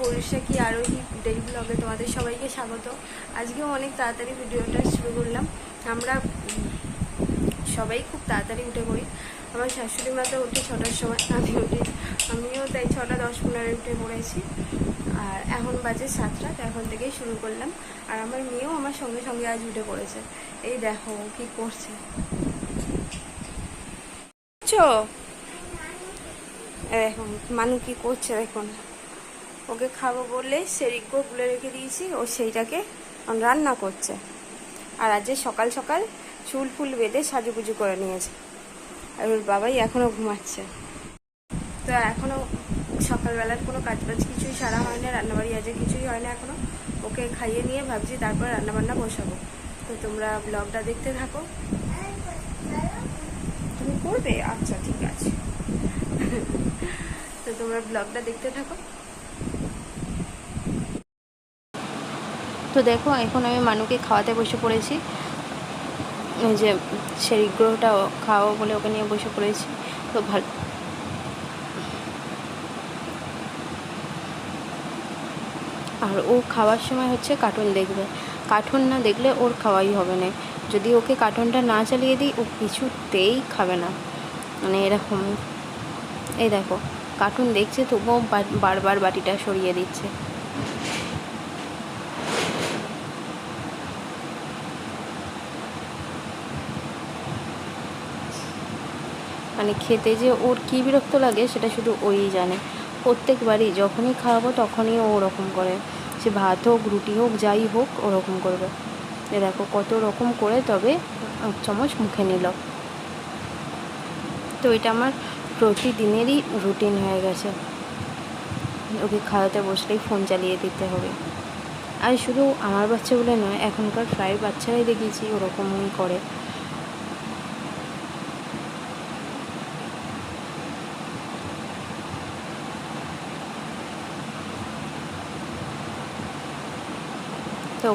বৈশাখী আরোহী ডেলি ব্লগে তোমাদের সবাইকে স্বাগত। আজকেও অনেক তাড়াতাড়ি ভিডিওটা শুরু করলাম। আমরা সবাই খুব তাড়াতাড়ি উঠে পড়ি। আমার শাশুড়ি মা তো উঠে ছটার সময় আমি উঠি। আমিও তাই ছটা দশ পনেরো উঠে পড়েছি। আর এখন বাজে সাতটা, তো এখন থেকেই শুরু করলাম। আর আমার মেয়েও আমার সঙ্গে সঙ্গে আজ উঠে পড়েছে। এই দেখো কি করছে। এখন মানু কি করছে দেখুন ওকে খাব বললে সেরিগ্গো গুলে রেখে দিয়েছি। ও সেইটাকে রান্না করছে। আর আজকে সকাল সকাল চুল ফুল বেঁধে সাজুগুজু করে নিয়েছে। আর ওর বাবাই এখনও ঘুমাচ্ছে। তো এখনও সকালবেলার কোনো কাজ বাজ কিছুই সারা হয় না রান্নাবাড়ি আজকে কিছুই হয় না এখনও। ওকে খাইয়ে নিয়ে ভাবছি তারপর রান্নাবান্না বসাবো। তো তোমরা ব্লগটা দেখতে থাকো। তুমি করবে? আচ্ছা ঠিক আছে। তো তোমরা ব্লগটা দেখতে থাকো। তো দেখো, এখন আমি মানুকে খাওয়াতে বসে পড়েছি। এই যে গ্রহটা খাওয়াবো বলে ওকে নিয়ে বসে পড়েছি। তো ভালো আর ও খাওয়ার সময় হচ্ছে কার্টুন দেখবে। কার্টুন না দেখলে ওর খাওয়াই হবে না। যদি ওকে কার্টুনটা না চালিয়ে দিই, ও কিছুতেই খাবে না। মানে এরকম এই দেখো, কার্টুন দেখছে, তবুও বারবার বাটিটা সরিয়ে দিচ্ছে। মানে খেতে যে ওর কী বিরক্ত লাগে সেটা শুধু ওই জানে। প্রত্যেকবারই যখনই খাওয়াবো তখনই ও ওরকম করে। সে ভাত হোক, রুটি হোক, যাই হোক, ওরকম করবে। দেখো কত রকম করে তবে এক চামচ মুখে নিল। তো এটা আমার প্রতিদিনেরই রুটিন হয়ে গেছে। ওকে খাওয়াতে বসলেই ফোন চালিয়ে দিতে হবে। আর শুধু আমার বাচ্চা বলে নয়, এখনকার প্রায় বাচ্চারাই দেখেছি ওরকমই করে।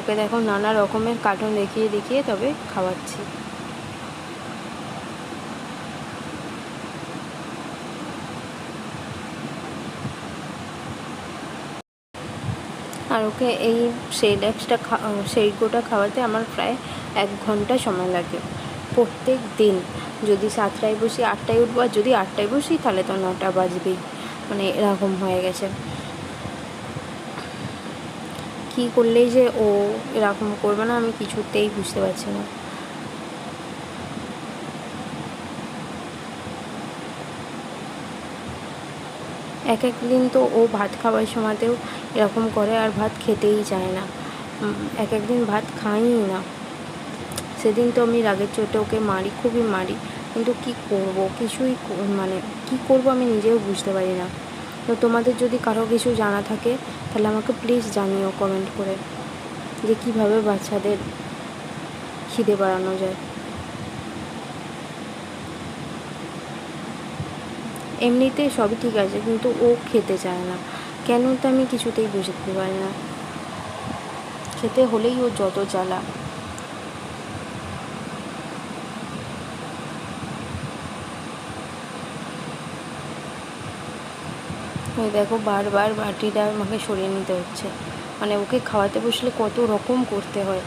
ওকে দেখো নানা রকমের কার্টুন দেখিয়ে দেখিয়ে তবে খাওয়াচ্ছি। আর ওকে এই সেইডাক্সটা সেইগোটা খাওয়াতে আমার প্রায় এক ঘণ্টা সময় লাগে। প্রত্যেক দিন যদি সাতটায় বসি, আটটায় উঠবো, আর যদি আটটায় বসি তাহলে তো নটা বাজবেই। মানে এরকম হয়ে গেছে। কী করলেই যে ও এরকম করবে না, আমি কিছুতেই বুঝতে পারছি না। এক এক দিন তো ও ভাত খাওয়ার সময়তেও এরকম করে আর ভাত খেতেই চায় না। এক এক দিন ভাত খাইই না। সেদিন তো আমি রাগের চোটে ওকে মারি, খুবই মারি। কিন্তু কি করব? কিছুই মানে কি করব আমি নিজেও বুঝতে পারি না। তো তোমাদের যদি কারও কিছু জানা থাকে, তাহলে আমাকে প্লিজ জানিও কমেন্ট করে, যে কীভাবে বাচ্চাদের খিদে বাড়ানো যায়। এমনিতে সবই ঠিক আছে, কিন্তু ও খেতে চায় না। কেন তো আমি কিছুতেই বুঝতে পারি না। খেতে হলেই ও যত জ্বালা ওই দেখো বারবার বাটিটা আমাকে সরিয়ে নিতে হচ্ছে। মানে ওকে খাওয়াতে বসলে কত রকম করতে হয়।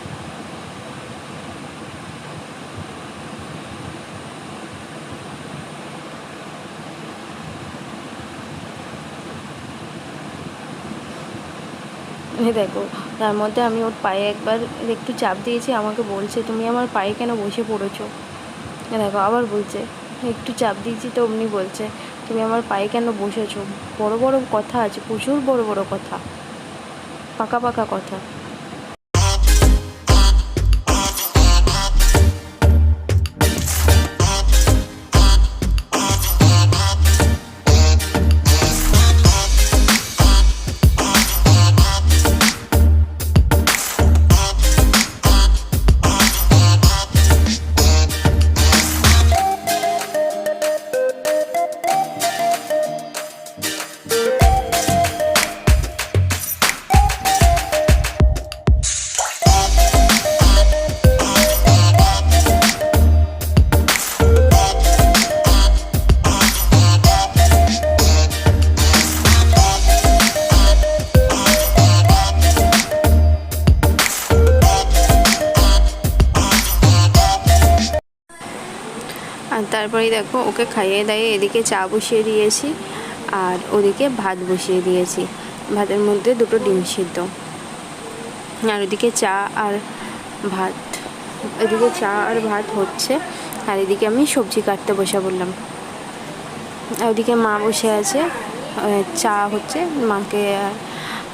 দেখো, তার মধ্যে আমি ওর পায়ে একবার একটু চাপ দিয়েছি, আমাকে বলছে, তুমি আমার পায়ে কেন বসে পড়েছো? দেখো, আবার বলছে, একটু চাপ দিয়েছি তো, অমনি বলছে তুমি আমার পায়ে কেন বসেছো? বড় বড় কথা আছে, প্রচুর বড় বড় কথা। পাকা পাকা কথা। আর তারপরে দেখো ওকে খাইয়ে দাইয়ে এদিকে চা বসিয়ে দিয়েছি আর ওদিকে ভাত বসিয়ে দিয়েছি। ভাতের মধ্যে দুটো ডিম সিদ্ধ। আর ওদিকে চা আর ভাত, এদিকে চা আর ভাত হচ্ছে আর এদিকে আমি সবজি কাটতে বসে বললাম আর ওদিকে মা বসে আছে চা হচ্ছে, মাকে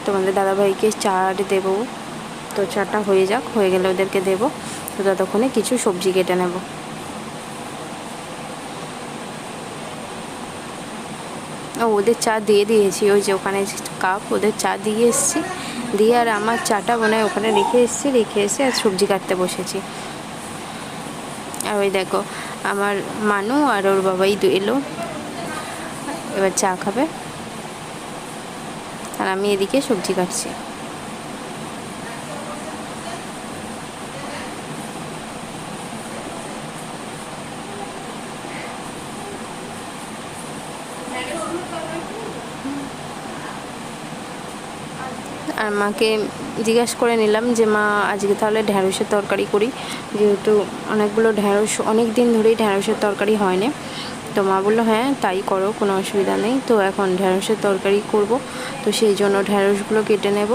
তোমাদের দাদাভাইকে চা দেবো। তো চাটা হয়ে যাক, হয়ে গেলে ওদেরকে দেবো। তো ততক্ষণে কিছু সবজি কেটে নেব। ওদের চা দিয়ে দিয়েছি, ওই যে ওখানে কাপ ওদের চা দিয়ে এসেছি। দিয়ে আর আমার চাটা মনে হয় ওখানে রেখে এসেছি, রেখে এসে আর সবজি কাটতে বসেছি। আর ওই দেখো, আমার মানু আর ওর বাবাই এলো। এবার চা খাবে। আর আমি এদিকে সবজি কাটছি। মাকে জিজ্ঞাসা করে নিলাম যে, মা, আজকে তাহলে ঢ্যাঁড়সের তরকারি করি। যেহেতু অনেকগুলো ঢ্যাঁড়স অনেক দিন ধরেই ঢ্যাঁড়সের তরকারি হয়নি। তো মা বলল হ্যাঁ তাই করো, কোনো অসুবিধা নেই। তো এখন ঢ্যাঁড়সের তরকারি করব। তো সেই জন্য ঢ্যাঁড়সগুলো কেটে নেব।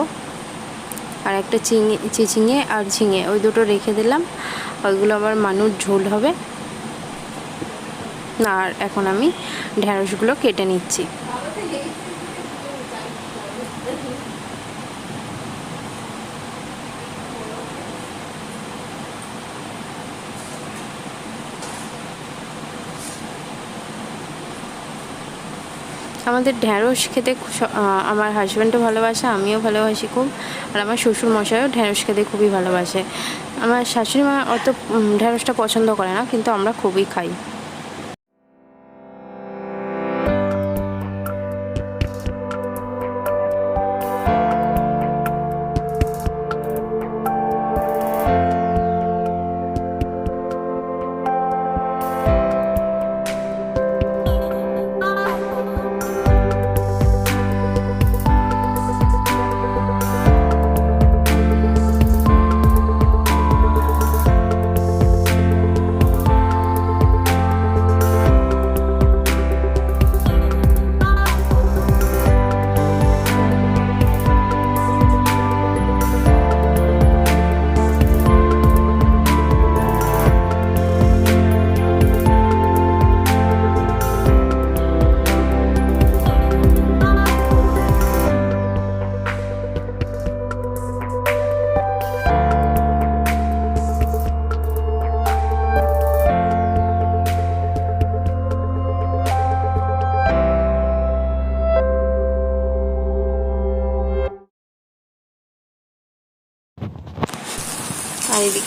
আর একটা চিঙে, চিচিঙে আর ঝিঙে, ওই দুটো রেখে দিলাম। ওইগুলো আবার মানুষ ঝোল হবে। আর এখন আমি ঢ্যাঁড়সগুলো কেটে নিচ্ছি। আমাদের ঢ্যাঁড়স খেতে আমার হাজব্যান্ডও ভালোবাসে, আমিও ভালোবাসি খুব। আর আমার শ্বশুর মশাইও ঢ্যাঁড়স খেতে খুবই ভালোবাসে। আমার শাশুড়ি মা অত ঢ্যাঁড়সটা পছন্দ করে না, কিন্তু আমরা খুবই খাই।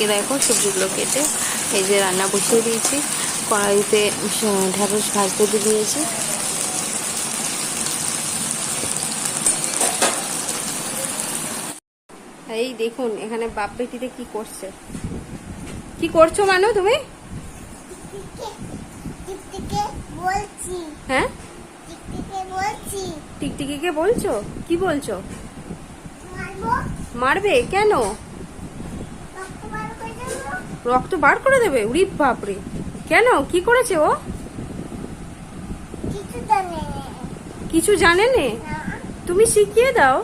এদিকে দেখো সবজিগুলো কেটে এই যে রান্না বসিয়ে দিয়েছি। কড়াইতে ঢ্যাঁড়স ভাজতে দিয়ে দিয়েছি। এই দেখুন এখানে বাপ বেটিতে কি করছে? কি করছ মানো তুমি? হ্যাঁ? টিকটিকিকে বলছো। কি বলছো? মারবে? কেন রক্ত বার করে দেবো রক্ত বার করে দেবে? উরি বাপরে। কেন? কি করেছে ও? কিছু জানে না। তুমি শিখিয়ে দাও।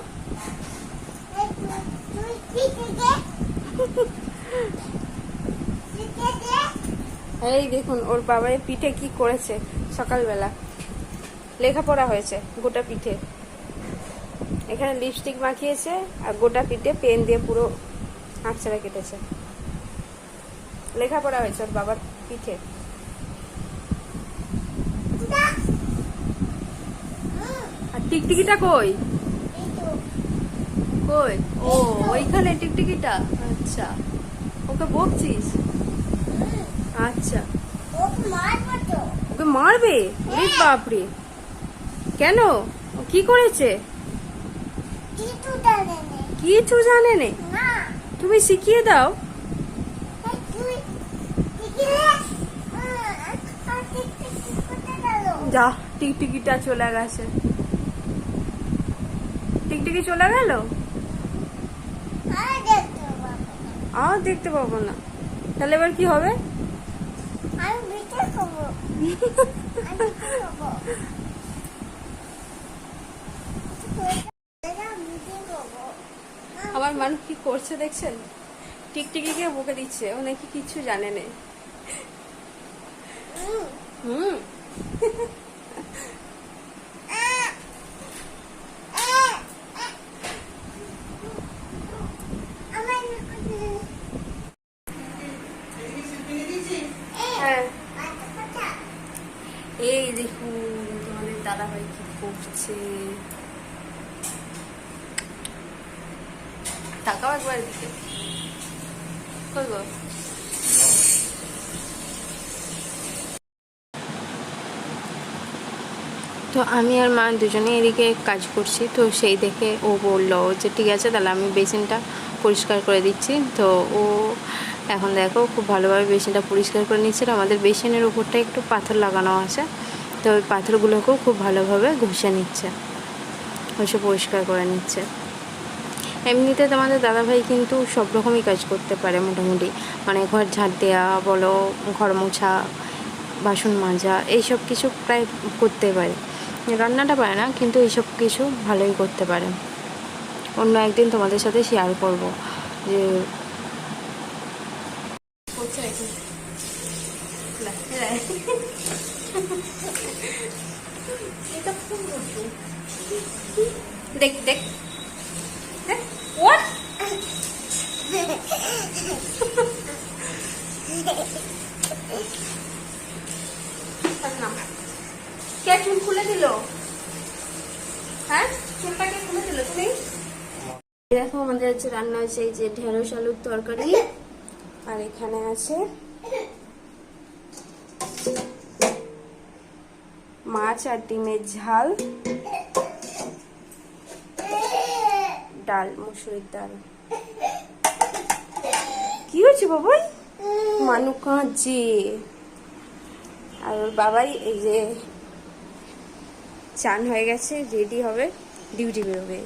এই দেখুন ওর বাবা পিঠে কি করেছে সকালবেলা। লেখাপড়া হয়েছে গোটা পিঠে। এখানে লিপস্টিক মাখিয়েছে আর গোটা পিঠে পেন দিয়ে পুরো আঁচড়া কেটেছে। লেখাপড়া হয়েছে ওর বাবার পিঠে। আর টিকটিকিটা কই? কই? ও ওইখানে টিকটিকিটা? আচ্ছা। ওকে বকছিস? আচ্ছা। ওকে মারবো? বাপরে। কেন? ও কি করেছে? কিছু জানে না। কিছু জানে নে। তুমি শিখিয়ে দাও এই তুই টিকটিকে আর টিকটিকি কোথায় গেল যা টিকটিকিটা চলে গেছে। টিকটিকি চলে গেল? আর দেখতে পাবো না। তাহলে এবার কি হবে? আমার মানুষ কি করছে দেখছেন? টিকটিকি টিকটিকিকে বকে দিচ্ছে। ও নাকি কিছু জানে না। হুম এই দেখুন তোমাদের দাদা ভাই কি করছে? তাকাও একবার দিকে কই গো? তো আমি আর মা দুজনে এদিকে কাজ করছি, তো সেই দেখে ও বলল যে, ঠিক আছে, তাহলে আমি বেসিনটা পরিষ্কার করে দিচ্ছি। তো ও এখন দেখো খুব ভালোভাবে বেসিনটা পরিষ্কার করে নিচ্ছে আর আমাদের বেসিনের উপরটা একটু পাথর লাগানো আছে, তো ওই পাথরগুলোকেও খুব ভালোভাবে ঘষে নিচ্ছে, ঘষে পরিষ্কার করে নিচ্ছে। এমনিতে তোমাদের দাদাভাই কিন্তু সব রকমই কাজ করতে পারে মোটামুটি মানে ঘর ঝাড় দেওয়া বলো, ঘর মোছা, বাসন মাজা, এইসব কিছু প্রায় করতে পারে। রান্নাটা পারে না কিন্তু এইসব কিছু ভালোই করতে পারে অন্য একদিন তোমাদের সাথে শেয়ার করব যে দেখ দেখ। চুল খুলে দিল। হ্যাঁ? খুলে দিল, তুমি? দেখো, আমাদের আজকে রান্না হয়েছে এই যে ঢেঁড়স আলুর তরকারি। আর এখানে আছে মাছ আর ডিমের ঝাল, ডাল, মুসুরির ডাল। কি হয়েছে বাবাই? মানু কাঁদছে আর ওর বাবাই এই যে চান হয়ে গেছে রেডি হবে ডিউটি বেরোবে।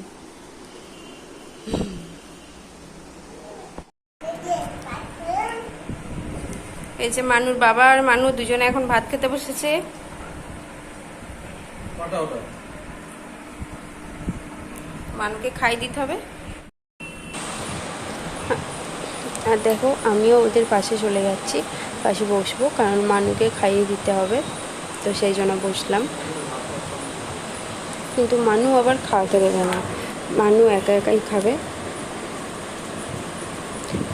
এই যে মানুর বাবা আর মানু দুজনে এখন ভাত খেতে বসেছে। মানুকে খাই দিতে হবে। আর দেখো আমিও ওদের পাশে চলে যাচ্ছি পাশে বসবো কারণ মানুকে খাইয়ে দিতে হবে। তো সেই জন্য বসলাম। কিন্তু মানু আবার খাওয়াতে দেবে না মানু একা একাই খাবে।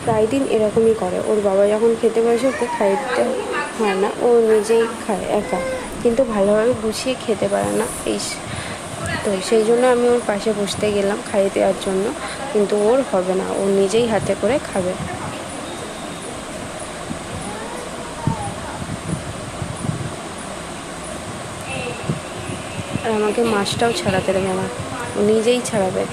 প্রায় দিন এরকমই করে। ওর বাবা যখন খেতে বসে, ওকে খাইতে হয় না। ও নিজেই খায় একা। কিন্তু ভালোভাবে গুছিয়ে খেতে পারে না। এই তো সেই জন্য আমি ওর পাশে বসতে গেলাম খাইয়ে দেওয়ার জন্য। কিন্তু ওর হবে না। ও নিজেই হাতে করে খাবে। আমাকে মাছটাও ছাড়াতে দেবে না। ও নিজেই ছাড়াবে।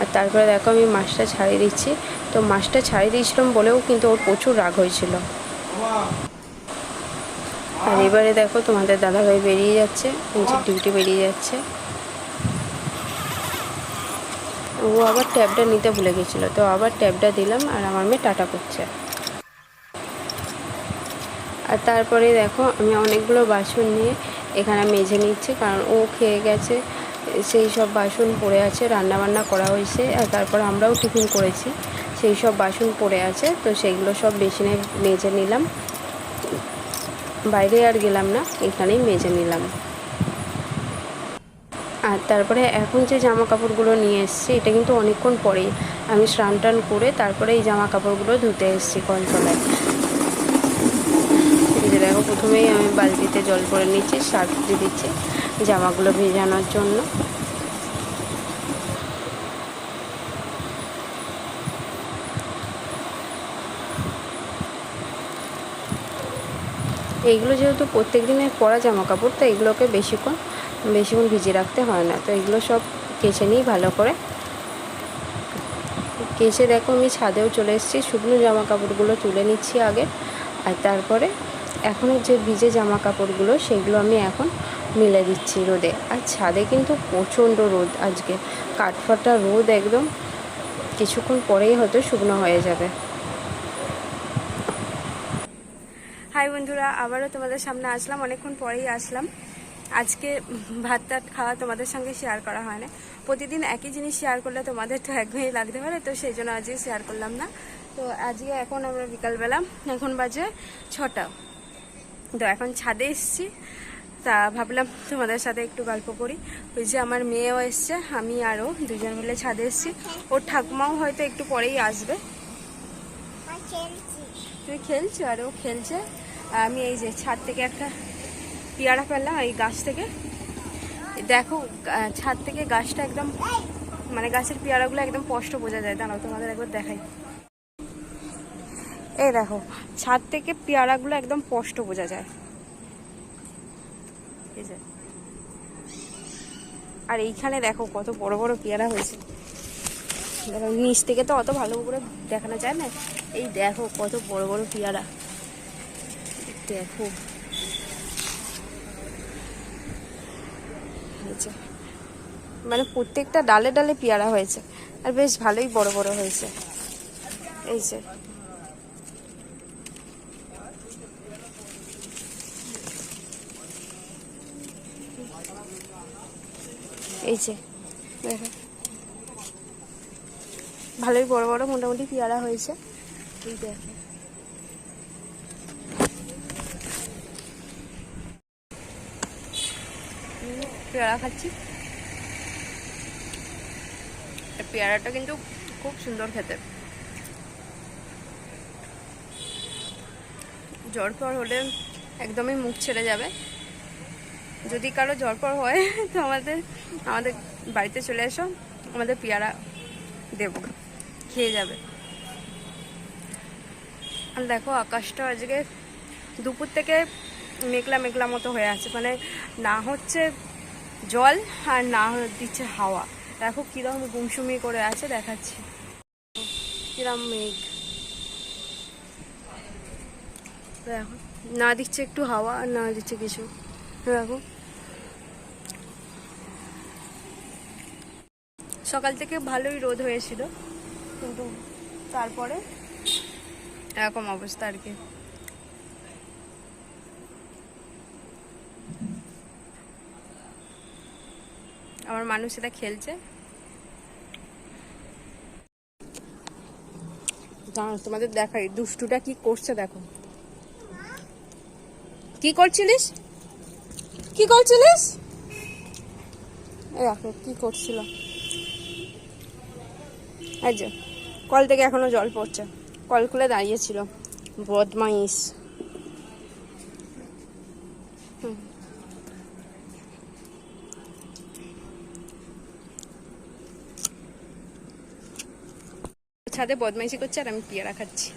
আর তারপরে দেখো আমি মাছটা ছাড়িয়ে দিচ্ছি। তো মাছটা ছাড়িয়ে দিয়েছিলাম বলেও কিন্তু ওর প্রচুর রাগ হয়েছিল। আর এবারে দেখো তোমাদের দাদাভাই বেরিয়ে যাচ্ছে, নিজের ডিউটি বেরিয়ে যাচ্ছে। ও আবার ট্যাবটা নিতে ভুলে গেছিল। তো আবার ট্যাবটা দিলাম আর আমার মেয়ে টাটা করছে। আর তারপরে দেখো, আমি অনেকগুলো বাসন নিয়ে এখানে মেজে নিচ্ছি, কারণ ও খেয়ে গেছে। সেই সব বাসন পড়ে আছে রান্না বান্না করা হয়েছে, আর তারপর আমরাও টিফিন করেছি। সেই সব বাসন পড়ে আছে, তো সেইগুলো সব বেসিনে মেজে নিলাম। বাইরে আর গেলাম না, এখানেই মেজে নিলাম। আর তারপরে এখন যে জামা কাপড়গুলো নিয়ে এসেছি, এটা কিন্তু অনেকক্ষণ পরেই। আমি স্নান টান করে তারপরে এই জামা কাপড়গুলো ধুতে এসেছি কলতলায় দেখো, প্রথমেই আমি বালতিতে জল করে নিচ্ছি, সার্ফ দিয়ে দিচ্ছি জামাগুলো ভেজানোর জন্য। এইগুলো যেহেতু প্রত্যেক দিনের পরা জামা কাপড় তো এগুলোকে বেশিক্ষণ বেশিক্ষণ ভিজিয়ে রাখতে হয় না। তো এগুলো সব কেচে নিই ভালো করে। কেচে দেখো আমি ছাদেও চলে এসেছি, শুকনো জামা কাপড়গুলো তুলে নিচ্ছি আগে। আর তারপরে এখনের যে ভিজে জামা কাপড়গুলো সেগুলো আমি এখন মিলে দিচ্ছি রোদে। আর ছাদে কিন্তু প্রচণ্ড রোদ আজকে। কাঠফাটা রোদ একদম। কিছুক্ষণ পরেই হয়তো শুকনো হয়ে যাবে। হাই বন্ধুরা, আবারও তোমাদের সামনে আসলাম। অনেকক্ষণ পরেই আসলাম। আজকে ভাত টাত খাওয়া তোমাদের সঙ্গে শেয়ার করা হয় না। প্রতিদিন একই জিনিস শেয়ার করলে তোমাদের তো একঘেয়েই লাগতে পারে তো সেই জন্য আজকে শেয়ার করলাম না। তো আজকে এখন আমরা বিকালবেলা এখন বাজে ছটা। তো এখন ছাদে এসেছি। তা ভাবলাম তোমাদের সাথে একটু গল্প করি। ওই যে আমার মেয়েও এসছে আমি আরও দুজন মিলে ছাদে এসেছি। ওর ঠাকুমাও হয়তো একটু পরেই আসবে। তুমি খেলছো? আর ও খেলছে। আমি এই যে ছাদ থেকে একটা পেয়ারা ফেললাম এই গাছ থেকে। দেখো ছাদ থেকে গাছটা একদম মানে গাছের পেয়ারাগুলো একদম স্পষ্ট বোঝা যায়। দাঁড়াও, তোমাদের একবার দেখাই। এই দেখো, ছাদ থেকে পেয়ারাগুলো একদম স্পষ্ট বোঝা যায়। আর এইখানে দেখো, কত বড় বড় পেয়ারা হয়েছে। দেখো, নিচ থেকে তো অত ভালো করে দেখানো যায় না। এই দেখো, কত বড় বড় পেয়ারা। দেখো। হয়েছে। মানে প্রত্যেকটা ডালে ডালে পেয়ারা হয়েছে। আর বেশ ভালোই বড় বড় হয়েছে। এই যে। এই যে। দেখো। ভালোই বড় বড় মোটামুটি পেয়ারা হয়েছে। এই দেখো হুম, পেয়ারা খাচ্ছি। পেয়ারাটা কিন্তু খুব সুন্দর খেতে। জ্বর পর হলে একদমই মুখ ছেড়ে যাবে। যদি কারও জ্বর পর হয়, তো আমাদের আমাদের বাড়িতে চলে এসো, আমাদের পেয়ারা দেব, খেয়ে যাবে। আর দেখো, আকাশটা আজকে দুপুর থেকে মেঘলা মেঘলা মতো হয়ে আছে। মানে না হচ্ছে জল আর না দিচ্ছে হাওয়া। দেখো কীরকম গুমসুমি করে আছে, দেখাচ্ছি। কিরম মেঘ। দেখো, না দিচ্ছে একটু হাওয়া আর না দিচ্ছে কিছু। দেখো। সকাল থেকে ভালোই রোদ হয়েছিল, কিন্তু তারপরে এরকম অবস্থা আর কি। আমার মানুষ এটা খেলছে। তোমাদের দেখাই, দুষ্টুটা কি করছে দেখো। কি করছিলিস? কি করছিলিস? দেখো, কি করছিল। যে, কল থেকে এখনও জল পড়ছে। কল খুলে দাঁড়িয়েছিল। বদমাইশ। হুম। ছাদে বদমাইশি করছে আর আমি পেয়ারা খাচ্ছি।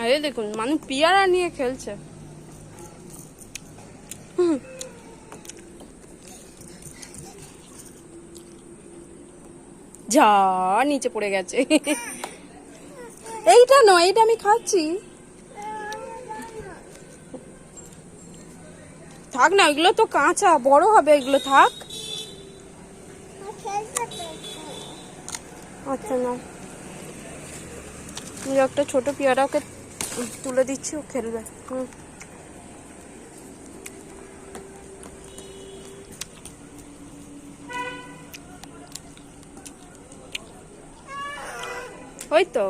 আর দেখুন মানুষ পেয়ারা নিয়ে খেলছে। যা, নিচে পড়ে গেছে। এইটা নয়, এইটা আমি খাচ্ছি। থাক না, এগুলো তো কাঁচা, বড় হবে, এগুলো থাক আর খেলতে তো আচ্ছা না। একটা ছোট পেয়ারা ওকে তুলে দিচ্ছি ও খেলবে। হুম। ওই তো।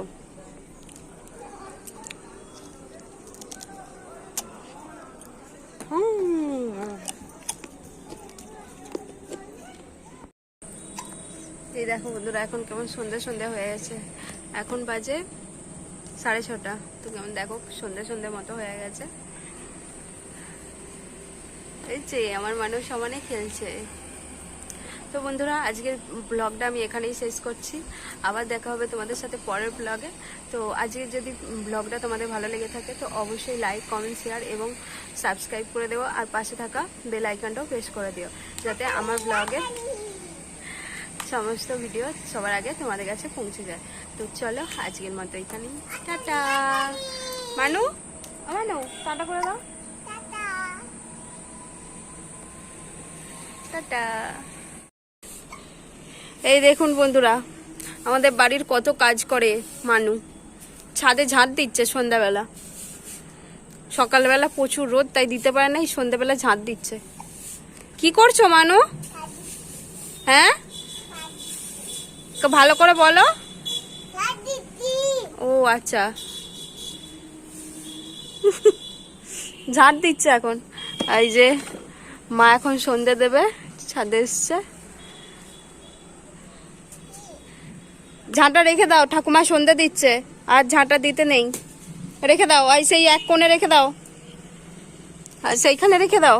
দেখো বন্ধুরা, এখন কেমন সন্ধ্যে সন্ধ্যে হয়ে গেছে। এখন বাজে সাড়ে ছটা। তো কেমন দেখো, সন্ধ্যে সন্ধ্যে মতো হয়ে গেছে। এই যে, আমার মানুষ সমানে খেলছে। তো বন্ধুরা, আজকের ব্লগটা আমি এখানেই শেষ করছি। আবার দেখা হবে তোমাদের সাথে পরের ব্লগে। তো আজকে যদি ব্লগটা তোমাদের ভালো লেগে থাকে, তো অবশ্যই লাইক কমেন্ট শেয়ার এবং সাবস্ক্রাইব করে দেবো আর পাশে থাকা বেল আইকনটাও প্রেস করে দিও, যাতে আমার ব্লগে সমস্ত ভিডিও সবার আগে তোমাদের কাছে পৌঁছে যায়। তো চলো, আজকের মতো এখানেই। টাটা। মানু? মানু, টাটা করে দাও। টাটা। এই দেখুন বন্ধুরা, আমাদের বাড়ির কত কাজ করে মানু। ছাদে ঝাঁট দিচ্ছে সন্ধ্যাবেলা। সকালবেলা প্রচুর রোদ, তাই দিতে পারে না এই সন্ধ্যাবেলা ঝাঁট দিচ্ছে। কি করছ মানু? হ্যাঁ? ভালো করে বলো। ও আচ্ছা। ঝাঁট দিচ্ছে এখন। এই যে মা এখন সন্ধে দেবে ছাদে এসছে। ঝাঁটা রেখে দাও ঠাকুমা সন্ধে দিচ্ছে আর ঝাঁটা দিতে নেই। রেখে দাও এই সেই এক কোণে রেখে দাও। আর সেইখানে রেখে দাও।